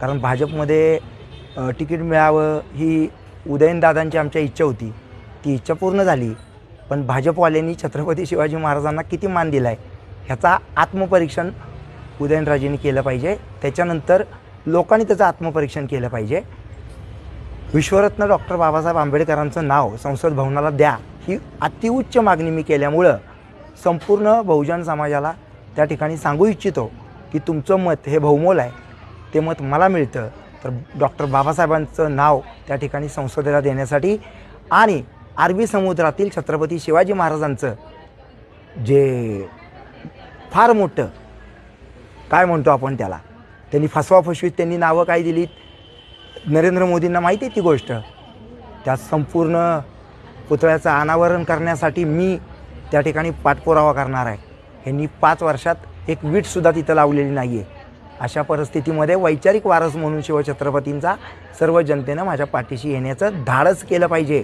कारण भाजपमध्ये तिकीट मिळावं ही उदयनदादांची आमच्या इच्छा होती. ती इच्छा पूर्ण झाली. पण भाजपवाल्यांनी छत्रपती शिवाजी महाराजांना किती मान दिला आहे ह्याचा आत्मपरीक्षण उदयनराजेंनी केलं पाहिजे. त्याच्यानंतर लोकांनी त्याचं आत्मपरीक्षण केलं पाहिजे. विश्वरत्न डॉक्टर बाबासाहेब आंबेडकरांचं नाव संसद भवनाला द्या ही अतिउच्च मागणी मी केल्यामुळं संपूर्ण बहुजन समाजाला त्या ठिकाणी सांगू इच्छितो की तुमचं मत हे बहुमोल आहे. ते मत मला मिळतं. तर डॉक्टर बाबासाहेबांचं नाव त्या ठिकाणी संसदेला देण्यासाठी आणि अरबी समुद्रातील छत्रपती शिवाजी महाराजांचं जे फार मोठं काय म्हणतो आपण त्याला? त्यांनी फसवाफसवीत त्यांनी नावं काय दिलीत? नरेंद्र मोदींना माहिती आहे ती गोष्ट. त्या संपूर्ण पुतळ्याचं अनावरण करण्यासाठी मी त्या ठिकाणी पाठपुरावा करणार आहे. ह्यांनी पाच वर्षात एक वीटसुद्धा तिथं लावलेली नाही आहे अशा परिस्थितीमध्ये वैचारिक वारस म्हणून शिवछत्रपतींचा सर्व जनतेनं माझ्या पाठीशी येण्याचं धाडस केलं पाहिजे.